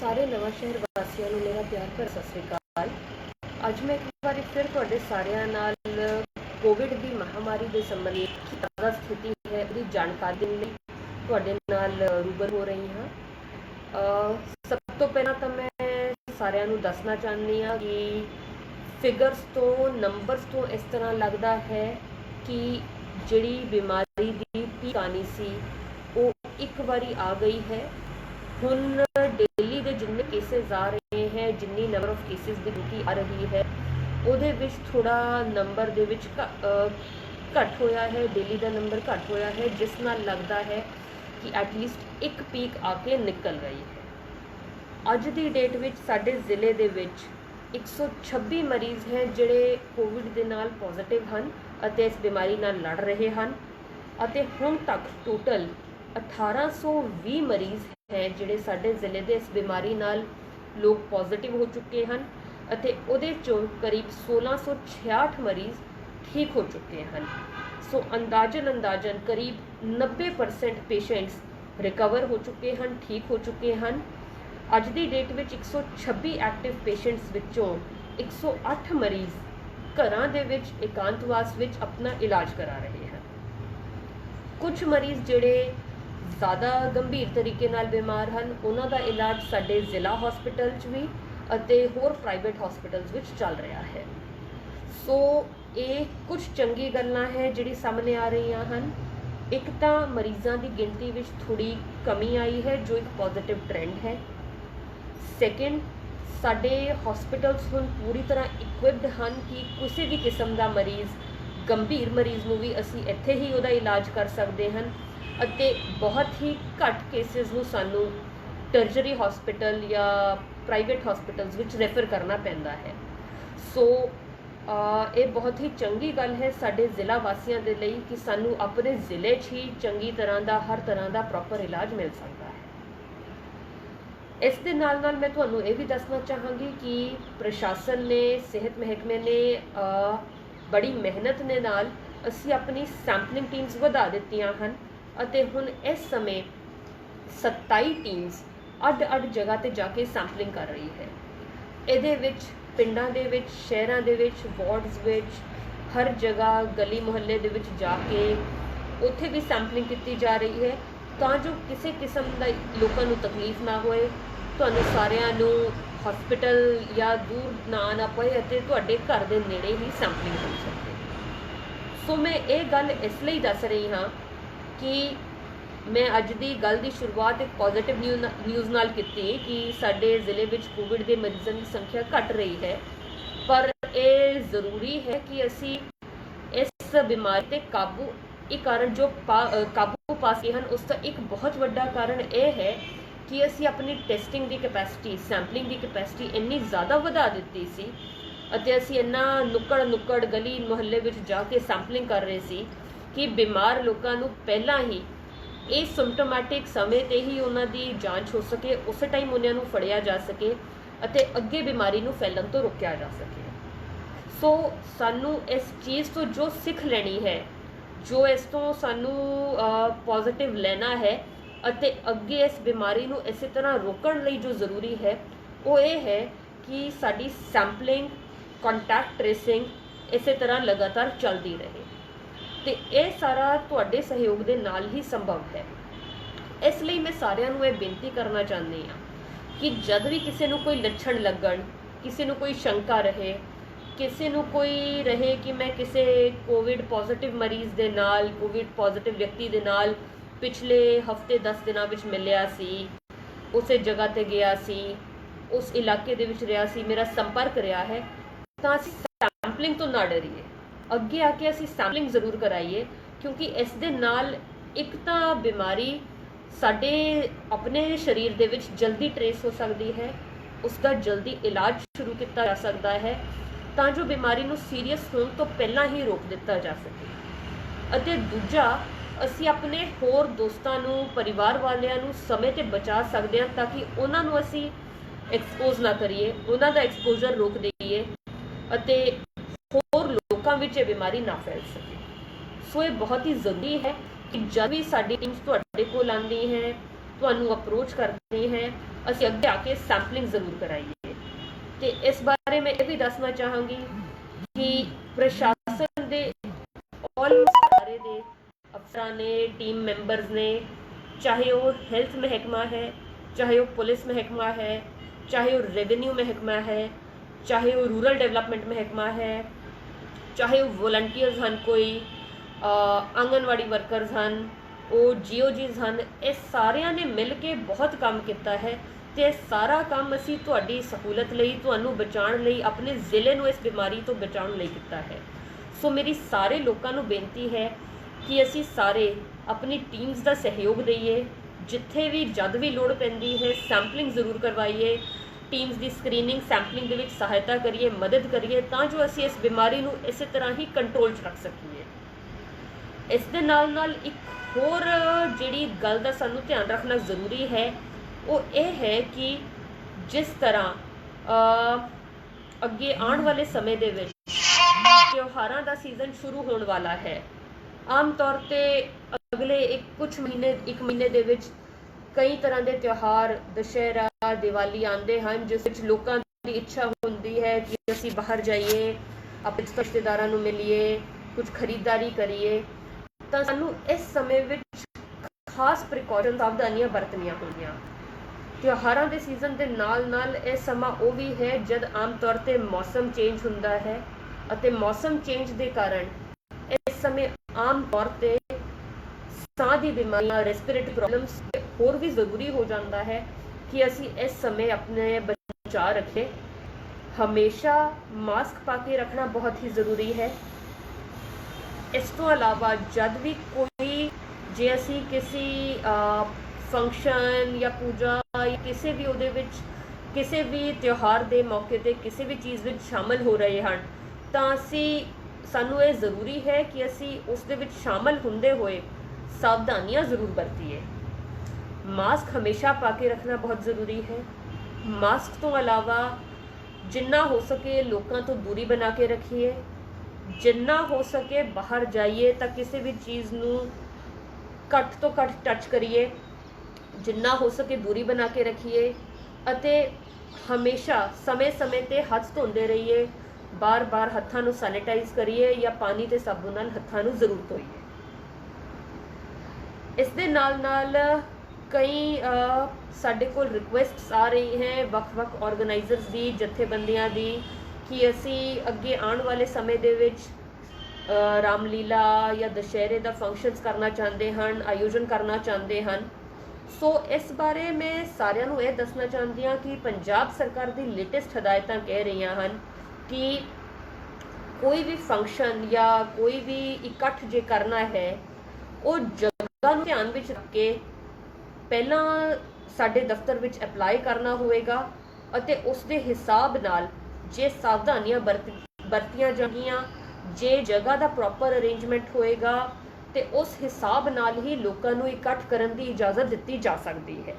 ਸਾਰੇ ਨਵਾਂ ਸ਼ਹਿਰ ਵਾਸੀਆਂ ਨੂੰ ਮੇਰਾ ਪਿਆਰ ਭਰ ਸਤਿ ਸ੍ਰੀ ਅਕਾਲ। ਅੱਜ ਮੈਂ ਇੱਕ ਵਾਰੀ ਫਿਰ ਤੁਹਾਡੇ ਸਾਰਿਆਂ ਨਾਲ ਕੋਵਿਡ ਦੀ ਮਹਾਮਾਰੀ ਦੇ ਸੰਬੰਧੀ ਕੀ ਤਾਜ਼ਾ ਸਥਿਤੀ ਹੈ, ਉਹਦੀ ਜਾਣਕਾਰੀ ਦੇਣ ਲਈ ਤੁਹਾਡੇ ਨਾਲ ਰੂਬਰ ਹੋ ਰਹੀ ਹਾਂ। ਸਭ ਤੋਂ ਪਹਿਲਾਂ ਤਾਂ ਮੈਂ ਸਾਰਿਆਂ ਨੂੰ ਦੱਸਣਾ ਚਾਹੁੰਦੀ ਹਾਂ ਕਿ ਫਿਗਰਸ ਤੋਂ ਨੰਬਰਸ ਤੋਂ ਇਸ ਤਰ੍ਹਾਂ ਲੱਗਦਾ ਹੈ ਕਿ ਜਿਹੜੀ ਬਿਮਾਰੀ ਦੀ ਪੀਕਾਨੀ ਸੀ, ਉਹ ਇੱਕ ਵਾਰੀ ਆ ਗਈ ਹੈ। ਹੁਣ ਡੇਲੀ ਦੇ ਜਿੰਨੇ ਕੇਸਿਸ ਆ ਰਹੇ ਹੈ, ਜਿੰਨੀ ਨੰਬਰ ਆਫ ਕੇਸਿਸ ਦੀ ਗਿਣਤੀ ਆ ਰਹੀ ਹੈ, ਉਹਦੇ ਵਿੱਚ ਥੋੜਾ ਨੰਬਰ ਦੇ ਵਿੱਚ ਘਟ ਹੋਇਆ ਹੈ ਡੇਲੀ ਦਾ ਨੰਬਰ ਘਟ ਹੋਇਆ ਹੈ, ਜਿਸ ਨਾਲ ਲੱਗਦਾ ਹੈ ਕਿ ਐਟ ਲੀਸਟ ਇੱਕ ਪੀਕ ਆ ਕੇ ਨਿਕਲ ਗਈ ਹੈ। ਅੱਜ ਦੀ ਡੇਟ ਵਿੱਚ ਸਾਡੇ ਜ਼ਿਲ੍ਹੇ ਦੇ ਵਿੱਚ 126 ਮਰੀਜ਼ ਹੈ ਜਿਹੜੇ ਕੋਵਿਡ ਦੇ ਨਾਲ ਪੋਜ਼ਿਟਿਵ ਹਨ ਅਤੇ ਇਸ ਬਿਮਾਰੀ ਨਾਲ ਲੜ ਰਹੇ ਹਨ ਅਤੇ ਹੁਣ ਤੱਕ ਟੋਟਲ 1820 ਮਰੀਜ਼ ਹੈ ਜਿਹੜੇ ਸਾਡੇ ਜ਼ਿਲ੍ਹੇ ਦੇ ਇਸ ਬਿਮਾਰੀ ਨਾਲ ਲੋਕ ਪੋਜ਼ਿਟਿਵ ਹੋ ਚੁੱਕੇ ਹਨ ਅਤੇ ਉਹਦੇ ਚੋਂ ਕਰੀਬ 1666 ਮਰੀਜ਼ ਠੀਕ ਹੋ ਚੁੱਕੇ ਹਨ। ਸੋ ਅੰਦਾਜ਼ਨ ਅੰਦਾਜ਼ਨ ਕਰੀਬ 90% ਪੇਸ਼ੈਂਟਸ ਰਿਕਵਰ ਹੋ ਚੁੱਕੇ ਹਨ, ਠੀਕ ਹੋ ਚੁੱਕੇ ਹਨ। ਅੱਜ ਦੀ ਡੇਟ ਵਿੱਚ 126 ਐਕਟਿਵ ਪੇਸ਼ੈਂਟਸ ਵਿੱਚੋਂ 108 ਮਰੀਜ਼ ਘਰਾਂ ਦੇ ਵਿੱਚ, ਇਕਾਂਤਵਾਸ ਵਿੱਚ ਆਪਣਾ ਇਲਾਜ ਕਰਾ ਰਹੇ ਹਨ। ਕੁਝ ਮਰੀਜ਼ ਜਿਹੜੇ ਜ਼ਿਆਦਾ ਗੰਭੀਰ ਤਰੀਕੇ ਨਾਲ ਬਿਮਾਰ ਹਨ। ਉਹਨਾਂ ਦਾ ਇਲਾਜ ਸਾਡੇ ਜ਼ਿਲ੍ਹਾ ਹਸਪੀਟਲ 'ਚ ਵੀ ਅਤੇ ਹੋਰ ਪ੍ਰਾਈਵੇਟ ਹਸਪੀਟਲਸ ਵਿੱਚ ਚੱਲ ਰਿਹਾ ਹੈ। ਸੋ ਇਹ ਕੁਝ ਚੰਗੀ ਗੱਲਾਂ ਹੈ ਜਿਹੜੀ ਸਾਹਮਣੇ ਆ ਰਹੀਆਂ ਹਨ। ਇੱਕ ਤਾਂ ਮਰੀਜ਼ਾਂ ਦੀ ਗਿਣਤੀ ਵਿੱਚ ਥੋੜੀ ਕਮੀ ਆਈ ਹੈ, ਜੋ ਇੱਕ ਪੋਜ਼ਿਟਿਵ ਟ੍ਰੈਂਡ ਹੈ। ਸੈਕਿੰਡ ਸਾਡੇ ਹਸਪੀਟਲਸ ਹੁਣ ਪੂਰੀ ਤਰ੍ਹਾਂ ਇਕਵਿਪਡ ਹਨ ਕਿ ਕਿਸੇ ਵੀ ਕਿਸਮ ਦਾ ਮਰੀਜ਼, ਗੰਭੀਰ ਮਰੀਜ਼ ਨੂੰ ਵੀ ਅਸੀਂ ਇੱਥੇ ਹੀ ਉਹਦਾ ਇਲਾਜ ਕਰ ਸਕਦੇ ਹਨ। ਅਤੇ ਬਹੁਤ ਹੀ ਘੱਟ ਕੇਸਿਸ ਨੂੰ ਸਾਨੂੰ ਟਰਜਰੀ ਹਸਪੀਟਲ ਜਾਂ ਪ੍ਰਾਈਵੇਟ ਹਸਪੀਟਲਸ ਵਿੱਚ ਰੈਫਰ ਕਰਨਾ ਪੈਂਦਾ ਹੈ। ਸੋ ਇਹ ਬਹੁਤ ਹੀ ਚੰਗੀ ਗੱਲ ਹੈ ਸਾਡੇ ਜ਼ਿਲ੍ਹਾ ਵਾਸੀਆਂ ਦੇ ਲਈ ਕਿ ਸਾਨੂੰ ਆਪਣੇ ਜ਼ਿਲ੍ਹੇ 'ਚ ਹੀ ਚੰਗੀ ਤਰ੍ਹਾਂ ਦਾ, ਹਰ ਤਰ੍ਹਾਂ ਦਾ ਪ੍ਰੋਪਰ ਇਲਾਜ ਮਿਲ ਸਕਦਾ ਹੈ। ਇਸ ਦੇ ਨਾਲ ਨਾਲ ਮੈਂ ਤੁਹਾਨੂੰ ਇਹ ਵੀ ਦੱਸਣਾ ਚਾਹਾਂਗੀ ਕਿ ਪ੍ਰਸ਼ਾਸਨ ਨੇ, ਸਿਹਤ ਮਹਿਕਮੇ ਨੇ ਬੜੀ ਮਿਹਨਤ ਦੇ ਨਾਲ ਅਸੀਂ ਆਪਣੀ ਸੈਂਪਲਿੰਗ ਟੀਮਸ ਵਧਾ ਦਿੱਤੀਆਂ ਹਨ। ਅਤੇ ਹੁਣ ਇਸ ਸਮੇਂ 27 ਟੀਮਸ ਅੱਡ-ਅੱਡ ਜਗ੍ਹਾ ਤੇ ਜਾ ਕੇ ਸੈਂਪਲਿੰਗ ਕਰ ਰਹੀ ਹੈ। ਇਹਦੇ ਵਿੱਚ, ਪਿੰਡਾਂ ਦੇ ਵਿੱਚ, ਸ਼ਹਿਰਾਂ ਦੇ ਵਿੱਚ ਵਾਰਡਸ ਵਿੱਚ, ਹਰ ਜਗ੍ਹਾ ਗਲੀ ਮੁਹੱਲੇ ਦੇ ਵਿੱਚ ਜਾ ਕੇ ਉੱਥੇ ਵੀ ਸੈਂਪਲਿੰਗ ਕੀਤੀ ਜਾ ਰਹੀ ਹੈ ਤਾਂ ਜੋ ਕਿਸੇ ਕਿਸਮ ਦਾ ਲੋਕਾਂ ਨੂੰ ਤਕਲੀਫ ਨਾ ਹੋਏ। ਤੁਹਾਨੂੰ ਸਾਰਿਆਂ ਨੂੰ ਹਸਪੀਟਲ ਜਾਂ ਦੂਰ ਨਾ ਨਾ ਪਏ ਅਤੇ ਤੁਹਾਡੇ ਘਰ ਦੇ ਨੇੜੇ ਹੀ ਸੈਂਪਲਿੰਗ ਹੋ ਸਕੇ। ਸੋ ਮੈਂ ਇਹ ਗੱਲ ਇਸ ਲਈ ਦੱਸ ਰਹੀ ਹਾਂ ਕਿ ਮੈਂ ਅੱਜ ਦੀ ਗੱਲ ਦੀ ਸ਼ੁਰੂਆਤ ਇੱਕ ਪੋਜ਼ਿਟਿਵ ਨਿਊਜ਼ ਨਾਲ ਕੀਤੀ ਕਿ ਸਾਡੇ ਜ਼ਿਲ੍ਹੇ ਵਿੱਚ ਕੋਵਿਡ ਦੇ ਮਰੀਜ਼ਾਂ ਦੀ ਸੰਖਿਆ ਘਟ ਰਹੀ ਹੈ। ਪਰ ਇਹ ਜ਼ਰੂਰੀ ਹੈ ਕਿ ਅਸੀਂ ਇਸ ਬਿਮਾਰੀ ਤੇ ਕਾਬੂ, ਇਹ ਕਾਰਨ ਜੋ ਪਾ- ਕਾਬੂ ਪਾ ਸਕੇ ਹਨ, ਉਸ ਦਾ ਇੱਕ ਬਹੁਤ ਵੱਡਾ ਕਾਰਨ ਇਹ ਹੈ ਕਿ ਅਸੀਂ ਆਪਣੀ ਟੈਸਟਿੰਗ ਦੀ ਕੈਪੈਸਿਟੀ ਸੈਂਪਲਿੰਗ ਦੀ ਕੈਪੈਸਿਟੀ ਇੰਨੀ ਜ਼ਿਆਦਾ ਵਧਾ ਦਿੱਤੀ ਸੀ ਅਤੇ ਅਸੀਂ ਇੰਨਾ ਨੁੱਕੜ ਨੁੱਕੜ ਗਲੀ ਮੁਹੱਲੇ ਵਿੱਚ ਜਾ ਕੇ ਸੈਂਪਲਿੰਗ ਕਰ ਰਹੇ ਸੀ ਕਿ ਬਿਮਾਰ ਲੋਕਾਂ ਨੂੰ ਪਹਿਲਾਂ ਹੀ ਇਹ ਸਿੰਪਟੋਮੈਟਿਕ ਸਮੇਂ ਤੇ ਹੀ ਉਹਨਾਂ ਦੀ ਜਾਂਚ ਹੋ ਸਕੇ, ਉਸੇ ਟਾਈਮ ਉਹਨਾਂ ਨੂੰ ਫੜਿਆ ਜਾ ਸਕੇ ਅਤੇ ਅੱਗੇ ਬਿਮਾਰੀ ਨੂੰ ਫੈਲਣ ਤੋਂ ਰੋਕਿਆ ਜਾ ਸਕੇ। ਸੋ ਸਾਨੂੰ ਇਸ ਚੀਜ਼ ਤੋਂ ਜੋ ਸਿੱਖ ਲੈਣੀ ਹੈ, ਜੋ ਇਸ ਤੋਂ ਸਾਨੂੰ ਪੋਜ਼ਿਟਿਵ ਲੈਣਾ ਹੈ ਅਤੇ ਅੱਗੇ ਇਸ ਬਿਮਾਰੀ ਨੂੰ ਇਸੇ ਤਰ੍ਹਾਂ ਰੋਕਣ ਲਈ ਜੋ ਜ਼ਰੂਰੀ ਹੈ, ਉਹ ਇਹ ਹੈ ਕਿ ਸਾਡੀ ਸੈਂਪਲਿੰਗ ਕੰਟੈਕਟ ਟ੍ਰੇਸਿੰਗ ਇਸੇ ਤਰ੍ਹਾਂ ਲਗਾਤਾਰ ਚੱਲਦੀ ਰਹੇ। ਤੇ ਇਹ ਸਾਰਾ ਤੁਹਾਡੇ ਸਹਿਯੋਗ ਦੇ ਨਾਲ ਹੀ ਸੰਭਵ ਹੈ। ਇਸ ਲਈ ਮੈਂ ਸਾਰਿਆਂ ਨੂੰ ਇਹ ਬੇਨਤੀ ਕਰਨਾ ਚਾਹੁੰਦੀ ਹਾਂ ਕਿ ਜਦ ਵੀ ਕਿਸੇ ਨੂੰ ਕੋਈ ਲੱਛਣ ਲੱਗਣ, ਕਿਸੇ ਨੂੰ ਕੋਈ ਸ਼ੰਕਾ ਰਹੇ, ਕਿਸੇ ਨੂੰ ਕੋਈ ਰਹੇ ਕਿ ਮੈਂ ਕਿਸੇ ਕੋਵਿਡ ਪੋਜ਼ਿਟਿਵ ਮਰੀਜ਼ ਦੇ ਨਾਲ ਕੋਵਿਡ ਪੋਜ਼ਿਟਿਵ ਵਿਅਕਤੀ ਦੇ ਨਾਲ ਪਿਛਲੇ ਹਫ਼ਤੇ 10 ਦਿਨਾਂ ਵਿੱਚ ਮਿਲਿਆ ਸੀ, ਉਸੇ ਜਗ੍ਹਾ ਤੇ ਗਿਆ ਸੀ, ਉਸ ਇਲਾਕੇ ਦੇ ਵਿੱਚ ਰਿਹਾ ਸੀ, ਮੇਰਾ ਸੰਪਰਕ ਰਿਹਾ ਹੈ, ਤਾਂ ਅਸੀਂ ਸੈਂਪਲਿੰਗ ਤੋਂ ਨਾ ਡਰੀਏ। ਅੱਗੇ ਆ ਕੇ ਅਸੀਂ ਸੈਂਪਲਿੰਗ ਜ਼ਰੂਰ ਕਰਾਈਏ, ਕਿਉਂਕਿ ਇਸ ਦੇ ਨਾਲ ਇੱਕ ਤਾਂ ਬਿਮਾਰੀ ਸਾਡੇ ਆਪਣੇ ਸਰੀਰ ਦੇ ਵਿੱਚ ਜਲਦੀ ਟਰੇਸ ਹੋ ਸਕਦੀ ਹੈ ਉਸ ਦਾ ਜਲਦੀ ਇਲਾਜ ਸ਼ੁਰੂ ਕੀਤਾ ਜਾ ਸਕਦਾ ਹੈ, ਤਾਂ ਜੋ ਬਿਮਾਰੀ ਨੂੰ ਸੀਰੀਅਸ ਹੋਣ ਤੋਂ ਪਹਿਲਾਂ ਹੀ ਰੋਕ ਦਿੱਤਾ ਜਾ ਸਕੇ। ਅਤੇ ਦੂਜਾ, ਅਸੀਂ ਆਪਣੇ ਹੋਰ ਦੋਸਤਾਂ ਨੂੰ, ਪਰਿਵਾਰ ਵਾਲਿਆਂ ਨੂੰ ਸਮੇਂ ਤੇ ਬਚਾ ਸਕਦੇ ਹਾਂ ਤਾਂ ਕਿ ਉਹਨਾਂ ਨੂੰ ਅਸੀਂ ਐਕਸਪੋਜ਼ ਨਾ ਕਰੀਏ, ਉਹਨਾਂ ਦਾ ਐਕਸਪੋਜ਼ਰ ਰੋਕ ਦਈਏ ਅਤੇ ਲੋਕਾਂ ਵਿੱਚ ਇਹ ਬਿਮਾਰੀ ਨਾ ਫੈਲ ਸਕੇ। ਸੋ ਇਹ ਬਹੁਤ ਹੀ ਜ਼ਰੂਰੀ ਹੈ ਕਿ ਜਦ ਵੀ ਸਾਡੀ ਟੀਮਸ ਤੁਹਾਡੇ ਕੋਲ ਆਉਂਦੀ ਹੈ, ਤੁਹਾਨੂੰ ਅਪਰੋਚ ਕਰਦੀ ਹੈ, ਅਸੀਂ ਅੱਗੇ ਆ ਕੇ ਸੈਂਪਲਿੰਗ ਜ਼ਰੂਰ ਕਰਾਈਏ। ਤੇ ਇਸ ਬਾਰੇ ਮੈਂ ਇਹ ਵੀ ਦੱਸਣਾ ਚਾਹਾਂਗੀ ਕਿ ਪ੍ਰਸ਼ਾਸਨ ਦੇ ਆਲਮੋਸਟ ਸਾਰੇ ਦੇ ਅਫਸਰਾਂ ਨੇ ਟੀਮ ਮੈਂਬਰਸ ਨੇ, ਚਾਹੇ ਉਹ ਹੈਲਥ ਮਹਿਕਮਾ ਹੈ, ਚਾਹੇ ਉਹ ਪੁਲਿਸ ਮਹਿਕਮਾ ਹੈ, ਚਾਹੇ ਉਹ ਰੈਵਨਿਊ ਮਹਿਕਮਾ ਹੈ, ਚਾਹੇ ਉਹ ਰੂਰਲ ਡਿਵੈਲਪਮੈਂਟ ਮਹਿਕਮਾ ਹੈ ਚਾਹੇ ਉਹ ਵੋਲੰਟੀਅਰਸ ਹਨ ਕੋਈ ਅ, ਆਂਗਨਵਾੜੀ ਵਰਕਰਸ ਹਨ ਉਹ ਜੀਓਜੀਸ ਹਨ ਇਹ ਸਾਰਿਆਂ ਨੇ ਮਿਲ ਕੇ ਬਹੁਤ ਕੰਮ ਕੀਤਾ ਹੈ ਤੇ ਇਹ ਸਾਰਾ ਕੰਮ ਅਸੀਂ ਤੁਹਾਡੀ ਸਹੂਲਤ ਲਈ ਤੁਹਾਨੂੰ ਬਚਾਉਣ ਲਈ ਆਪਣੇ ਜ਼ਿਲ੍ਹੇ ਨੂੰ ਇਸ ਬਿਮਾਰੀ ਤੋਂ ਬਚਾਉਣ ਲਈ ਕੀਤਾ ਹੈ। ਸੋ ਮੇਰੀ ਸਾਰੇ ਲੋਕਾਂ ਨੂੰ ਬੇਨਤੀ ਹੈ ਕਿ ਅਸੀਂ ਸਾਰੇ ਆਪਣੀ ਟੀਮਸ ਦਾ ਸਹਿਯੋਗ ਦਈਏ ਜਿੱਥੇ ਵੀ ਜਦ ਵੀ ਲੋੜ ਪੈਂਦੀ ਹੈ ਸੈਂਪਲਿੰਗ ਜ਼ਰੂਰ ਕਰਵਾਈਏ ਟੀਮਸ ਦੀ ਸਕਰੀਨਿੰਗ, ਸੈਂਪਲਿੰਗ ਦੇ ਵਿੱਚ ਸਹਾਇਤਾ ਕਰੀਏ, ਮਦਦ ਕਰੀਏ, ਤਾਂ ਜੋ ਅਸੀਂ ਇਸ ਬਿਮਾਰੀ ਨੂੰ ਇਸੇ ਤਰ੍ਹਾਂ ਹੀ ਕੰਟਰੋਲ 'ਚ ਰੱਖ ਸਕੀਏ। ਇਸ ਦੇ ਨਾਲ ਨਾਲ ਇੱਕ ਹੋਰ ਜਿਹੜੀ ਗੱਲ ਦਾ ਸਾਨੂੰ ਧਿਆਨ ਰੱਖਣਾ ਜ਼ਰੂਰੀ ਹੈ, ਉਹ ਇਹ ਹੈ ਕਿ ਜਿਸ ਤਰ੍ਹਾਂ ਅੱਗੇ ਆਉਣ ਵਾਲੇ ਸਮੇਂ ਦੇ ਵਿੱਚ ਤਿਉਹਾਰਾਂ ਦਾ ਸੀਜ਼ਨ ਸ਼ੁਰੂ ਹੋਣ ਵਾਲਾ ਹੈ, ਆਮ ਤੌਰ ਤੇ ਅਗਲੇ ਇੱਕ ਕੁਝ ਮਹੀਨੇ, ਇੱਕ ਮਹੀਨੇ ਦੇ ਵਿੱਚ ਕਈ ਤਰ੍ਹਾਂ ਦੇ ਤਿਉਹਾਰ, ਦੁਸ਼ਹਿਰਾ, ਦੀਵਾਲੀ ਆਉਂਦੇ ਹਨ, ਜਿਸ ਵਿੱਚ ਲੋਕਾਂ ਦੀ ਇੱਛਾ ਹੁੰਦੀ ਹੈ ਕਿ ਅਸੀਂ ਬਾਹਰ ਜਾਈਏ, ਆਪਣੇ ਰਿਸ਼ਤੇਦਾਰਾਂ ਨੂੰ ਮਿਲੀਏ, ਕੁਝ ਖਰੀਦਦਾਰੀ ਕਰੀਏ। ਤਾਂ ਸਾਨੂੰ ਇਸ ਸਮੇਂ ਵਿੱਚ ਖਾਸ ਪ੍ਰੀਕਾਸ਼ਨ ਸਾਵਧਾਨੀਆਂ ਵਰਤਣੀਆਂ ਹੁੰਦੀਆਂ। ਤਿਉਹਾਰਾਂ ਦੇ ਸੀਜ਼ਨ ਦੇ ਨਾਲ ਨਾਲ ਇਹ ਸਮਾਂ ਉਹ ਵੀ ਹੈ ਜਦ ਆਮ ਤੌਰ ਤੇ ਮੌਸਮ ਚੇਂਜ ਹੁੰਦਾ ਹੈ ਅਤੇ ਮੌਸਮ ਚੇਂਜ ਦੇ ਕਾਰਨ ਇਸ ਸਮੇਂ ਆਮ ਤੌਰ ਤੇ ਸਾਹ ਦੀ ਬਿਮਾਰੀਆਂ ਰੈਸਪੀਰੇਟਰੀ ਪ੍ਰੋਬਲਮਸ ਹੋਰ ਵੀ ਜ਼ਰੂਰੀ ਹੋ ਜਾਂਦਾ ਹੈ ਕਿ ਅਸੀਂ ਇਸ ਸਮੇਂ ਆਪਣੇ ਬਚਾਅ ਰੱਖੇ। ਹਮੇਸ਼ਾ ਮਾਸਕ ਪਾ ਕੇ ਰੱਖਣਾ ਬਹੁਤ ਹੀ ਜ਼ਰੂਰੀ ਹੈ। ਇਸ ਤੋਂ ਇਲਾਵਾ ਜਦ ਵੀ ਕੋਈ, ਜੇ ਅਸੀਂ ਕਿਸੇ ਫੰਕਸ਼ਨ ਜਾਂ ਪੂਜਾ ਜਾਂ ਕਿਸੇ ਵੀ ਉਹਦੇ ਵਿੱਚ, ਕਿਸੇ ਵੀ ਤਿਉਹਾਰ ਦੇ ਮੌਕੇ ਤੇ ਕਿਸੇ ਵੀ ਚੀਜ਼ ਵਿੱਚ ਸ਼ਾਮਲ ਹੋ ਰਹੇ ਹਨ, ਤਾਂ ਅਸੀਂ, ਸਾਨੂੰ ਇਹ ਜ਼ਰੂਰੀ ਹੈ ਕਿ ਅਸੀਂ ਉਸ ਦੇ ਵਿੱਚ ਸ਼ਾਮਲ ਹੁੰਦੇ ਹੋਏ ਸਾਵਧਾਨੀਆਂ ਜ਼ਰੂਰ ਵਰਤੀਏ ਮਾਸਕ ਹਮੇਸ਼ਾ ਪਾ ਕੇ ਰੱਖਣਾ ਬਹੁਤ ਜ਼ਰੂਰੀ ਹੈ ਮਾਸਕ ਤੋਂ ਇਲਾਵਾ ਜਿੰਨਾ ਹੋ ਸਕੇ ਲੋਕਾਂ ਤੋਂ ਦੂਰੀ ਬਣਾ ਕੇ ਰੱਖੀਏ ਜਿੰਨਾ ਹੋ ਸਕੇ ਬਾਹਰ ਜਾਈਏ ਤਾਂ ਕਿਸੇ ਵੀ ਚੀਜ਼ ਨੂੰ ਘੱਟ ਤੋਂ ਘੱਟ ਟੱਚ ਕਰੀਏ ਜਿੰਨਾ ਹੋ ਸਕੇ ਦੂਰੀ ਬਣਾ ਕੇ ਰੱਖੀਏ ਅਤੇ ਹਮੇਸ਼ਾ ਸਮੇਂ-ਸਮੇਂ ਤੇ ਹੱਥ ਧੋਂਦੇ ਰਹੀਏ ਬਾਰ-ਬਾਰ ਹੱਥਾਂ ਨੂੰ ਸੈਨੀਟਾਈਜ਼ ਕਰੀਏ ਜਾਂ ਪਾਣੀ ਤੇ ਸਾਬਣ ਨਾਲ ਹੱਥਾਂ ਨੂੰ ਜ਼ਰੂਰ ਧੋਈਏ ਇਸ ਦੇ ਨਾਲ ਨਾਲ ਕਈ ਸਾਡੇ ਕੋਲ ਰਿਕੁਐਸਟਸ ਆ ਰਹੀ ਹੈ ਵੱਖ-ਵੱਖ ਆਰਗੇਨਾਈਜ਼ਰਸ ਦੀ, ਜਥੇਬੰਦੀਆਂ ਦੀ, ਕਿ ਅਸੀਂ ਅੱਗੇ ਆਉਣ ਵਾਲੇ ਸਮੇਂ ਦੇ ਵਿੱਚ ਰਾਮਲੀਲਾ ਜਾਂ ਦੁਸ਼ਹਿਰੇ ਦਾ ਫੰਕਸ਼ਨਸ ਕਰਨਾ ਚਾਹੁੰਦੇ ਹਨ, ਆਯੋਜਨ ਕਰਨਾ ਚਾਹੁੰਦੇ ਹਨ। ਸੋ ਇਸ ਬਾਰੇ ਮੈਂ ਸਾਰਿਆਂ ਨੂੰ ਇਹ ਦੱਸਣਾ ਚਾਹੁੰਦੀ ਹਾਂ ਕਿ ਪੰਜਾਬ ਸਰਕਾਰ ਦੀ ਲੇਟੈਸਟ ਹਦਾਇਤਾਂ ਕਹਿ ਰਹੀਆਂ ਹਨ ਕਿ ਕੋਈ ਵੀ ਫੰਕਸ਼ਨ ਜਾਂ ਕੋਈ ਵੀ ਇਕੱਠ ਜੇ ਕਰਨਾ ਹੈ, ਉਹ ਜਗ੍ਹਾ ਧਿਆਨ ਵਿੱਚ ਰੱਖ ਕੇ ਪਹਿਲਾਂ ਸਾਡੇ ਦਫ਼ਤਰ ਵਿੱਚ ਅਪਲਾਈ ਕਰਨਾ ਹੋਵੇਗਾ ਅਤੇ ਉਸ ਦੇ ਹਿਸਾਬ ਨਾਲ ਜੇ ਸਾਵਧਾਨੀਆਂ ਵਰਤੀਆਂ ਜਾਣਗੀਆਂ, ਜੇ ਜਗ੍ਹਾ ਦਾ ਪ੍ਰੋਪਰ ਅਰੇਂਜਮੈਂਟ ਹੋਏਗਾ, ਤੇ ਉਸ ਹਿਸਾਬ ਨਾਲ ਹੀ ਲੋਕਾਂ ਨੂੰ ਇਕੱਠ ਕਰਨ ਦੀ ਇਜਾਜ਼ਤ ਦਿੱਤੀ ਜਾ ਸਕਦੀ ਹੈ।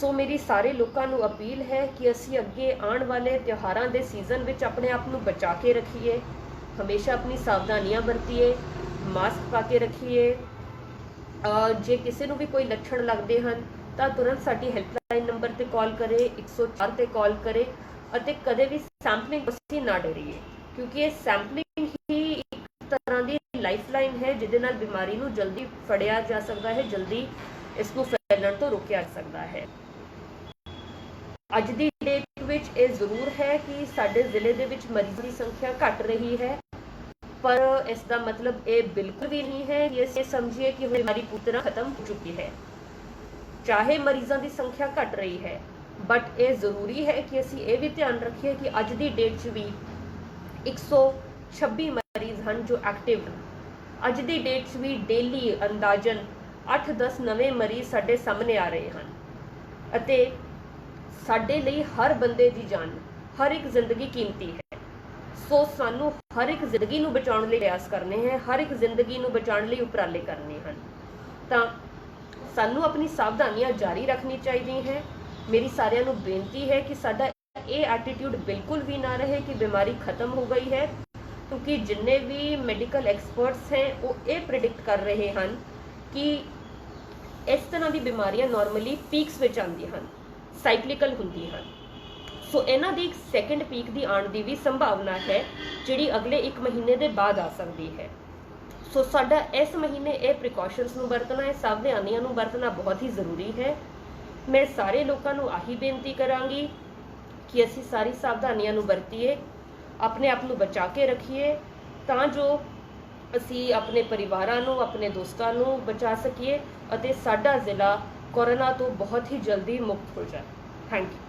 ਸੋ ਮੇਰੀ ਸਾਰੇ ਲੋਕਾਂ ਨੂੰ ਅਪੀਲ ਹੈ ਕਿ ਅਸੀਂ ਅੱਗੇ ਆਉਣ ਵਾਲੇ ਤਿਉਹਾਰਾਂ ਦੇ ਸੀਜ਼ਨ ਵਿੱਚ ਆਪਣੇ ਆਪ ਨੂੰ ਬਚਾ ਕੇ ਰੱਖੀਏ, ਹਮੇਸ਼ਾ ਆਪਣੀ ਸਾਵਧਾਨੀਆਂ ਵਰਤੀਏ ਮਾਸਕ ਪਾ ਕੇ ਰੱਖੀਏ ਜੇ ਕਿਸੇ ਨੂੰ ਵੀ ਕੋਈ ਲੱਛਣ ਲੱਗਦੇ ਹਨ, ਤਾਂ ਤੁਰੰਤ ਸਾਡੀ ਹੈਲਪਲਾਈਨ ਨੰਬਰ ਤੇ ਕਾਲ ਕਰੇ 104 ਤੇ ਕਾਲ ਕਰੇ ਅਤੇ ਕਦੇ ਵੀ ਸੈਂਪਲਿੰਗ ਅਸੀਂ ਨਾ ਡਰੀਏ, ਕਿਉਂਕਿ ਇਹ ਸੈਂਪਲਿੰਗ ਹੀ ਇੱਕ ਤਰ੍ਹਾਂ ਦੀ ਲਾਈਫਲਾਈਨ ਹੈ ਜਿਹਦੇ ਨਾਲ ਬਿਮਾਰੀ ਨੂੰ ਜਲਦੀ ਫੜਿਆ ਜਾ ਸਕਦਾ ਹੈ, ਜਲਦੀ ਇਸ ਨੂੰ ਫੈਲਣ ਤੋਂ ਰੋਕਿਆ ਜਾ ਸਕਦਾ ਹੈ। ਅੱਜ ਦੀ ਡੇਟ ਵਿੱਚ ਇਹ ਜ਼ਰੂਰ ਹੈ ਕਿ ਸਾਡੇ ਜ਼ਿਲ੍ਹੇ ਦੇ ਵਿੱਚ ਮਰੀਜ਼ਾਂ ਦੀ ਸੰਖਿਆ ਘਟ ਰਹੀ ਹੈ। ਪਰ ਇਸ ਦਾ ਮਤਲਬ ਇਹ ਬਿਲਕੁਲ ਵੀ ਨਹੀਂ ਹੈ ਕਿ ਅਸੀਂ ਸਮਝੀਏ ਕਿ ਹੁਣ ਬਿਮਾਰੀ ਪੂਰੀ ਤਰ੍ਹਾਂ ਖਤਮ ਹੋ ਚੁੱਕੀ ਹੈ। ਚਾਹੇ ਮਰੀਜ਼ਾਂ ਦੀ ਸੰਖਿਆ ਘਟ ਰਹੀ ਹੈ ਬਟ ਇਹ ਜ਼ਰੂਰੀ ਹੈ ਕਿ ਅਸੀਂ ਇਹ ਵੀ ਧਿਆਨ ਰੱਖੀਏ ਕਿ ਅੱਜ ਦੀ ਡੇਟ 'ਚ ਵੀ 126 ਮਰੀਜ਼ ਹਨ ਜੋ ਐਕਟਿਵ ਹਨ ਅੱਜ ਦੀ ਡੇਟ 'ਚ ਵੀ ਡੇਲੀ ਅੰਦਾਜ਼ਨ 8-10 ਨਵੇਂ ਮਰੀਜ਼ ਸਾਡੇ ਸਾਹਮਣੇ ਆ ਰਹੇ ਹਨ ਅਤੇ ਸਾਡੇ ਲਈ ਹਰ ਬੰਦੇ ਦੀ ਜਾਨ, ਹਰ ਇੱਕ ਜ਼ਿੰਦਗੀ ਕੀਮਤੀ ਹੈ। ਸੋ ਸਾਨੂੰ ਹਰ ਇੱਕ ਜ਼ਿੰਦਗੀ ਨੂੰ ਬਚਾਉਣ ਲਈ ਪ੍ਰਯਾਸ ਕਰਨੇ ਹੈ, ਹਰ ਇੱਕ ਜ਼ਿੰਦਗੀ ਨੂੰ ਬਚਾਉਣ ਲਈ ਉਪਰਾਲੇ ਕਰਨੇ ਹਨ। ਤਾਂ ਸਾਨੂੰ ਆਪਣੀ ਸਾਵਧਾਨੀਆਂ ਜਾਰੀ ਰੱਖਣੀ ਚਾਹੀਦੀ ਹੈ। ਮੇਰੀ ਸਾਰਿਆਂ ਨੂੰ ਬੇਨਤੀ ਹੈ ਕਿ ਸਾਡਾ ਇਹ ਐਟੀਟਿਊਡ ਬਿਲਕੁਲ ਵੀ ਨਾ ਰਹੇ ਕਿ ਬਿਮਾਰੀ ਖਤਮ ਹੋ ਗਈ ਹੈ, ਕਿਉਂਕਿ ਜਿੰਨੇ ਵੀ ਮੈਡੀਕਲ ਐਕਸਪਰਟਸ ਹੈ, ਉਹ ਇਹ ਪ੍ਰਿਡਿਕਟ ਕਰ ਰਹੇ ਹਨ ਕਿ ਇਸ ਤਰ੍ਹਾਂ ਦੀ ਬਿਮਾਰੀਆਂ ਨਾਰਮਲੀ ਪੀਕਸ ਵਿੱਚ ਆਉਂਦੀਆਂ ਹਨ ਸਾਈਕਲੀਕਲ ਹੁੰਦੀਆਂ ਹਨ। ਸੋ ਇਹਨਾਂ ਦੀ ਇੱਕ ਸੈਕੰਡ ਪੀਕ ਦੀ ਆਉਣ ਦੀ ਵੀ ਸੰਭਾਵਨਾ ਹੈ, ਜਿਹੜੀ ਅਗਲੇ 1 ਮਹੀਨੇ ਦੇ ਬਾਅਦ ਆ ਸਕਦੀ ਹੈ। ਸੋ ਸਾਡਾ ਇਸ ਮਹੀਨੇ ਇਹ ਪ੍ਰੀਕਾਸ਼ਨਸ ਨੂੰ ਵਰਤਣਾ ਹੈ ਸਾਵਧਾਨੀਆਂ ਨੂੰ ਵਰਤਣਾ ਬਹੁਤ ਹੀ ਜ਼ਰੂਰੀ ਹੈ। ਮੈਂ ਸਾਰੇ ਲੋਕਾਂ ਨੂੰ ਆਹੀ ਬੇਨਤੀ ਕਰਾਂਗੀ ਕਿ ਅਸੀਂ ਸਾਰੀ ਸਾਵਧਾਨੀਆਂ ਨੂੰ ਵਰਤੀਏ, ਆਪਣੇ ਆਪ ਨੂੰ ਬਚਾ ਕੇ ਰੱਖੀਏ, ਤਾਂ ਜੋ ਅਸੀਂ ਆਪਣੇ ਪਰਿਵਾਰਾਂ ਨੂੰ, ਆਪਣੇ ਦੋਸਤਾਂ ਨੂੰ ਬਚਾ ਸਕੀਏ ਅਤੇ ਸਾਡਾ ਜ਼ਿਲ੍ਹਾ ਕੋਰੋਨਾ ਤੋਂ ਬਹੁਤ ਹੀ ਜਲਦੀ ਮੁਕਤ ਹੋ ਜਾਏ। Thank you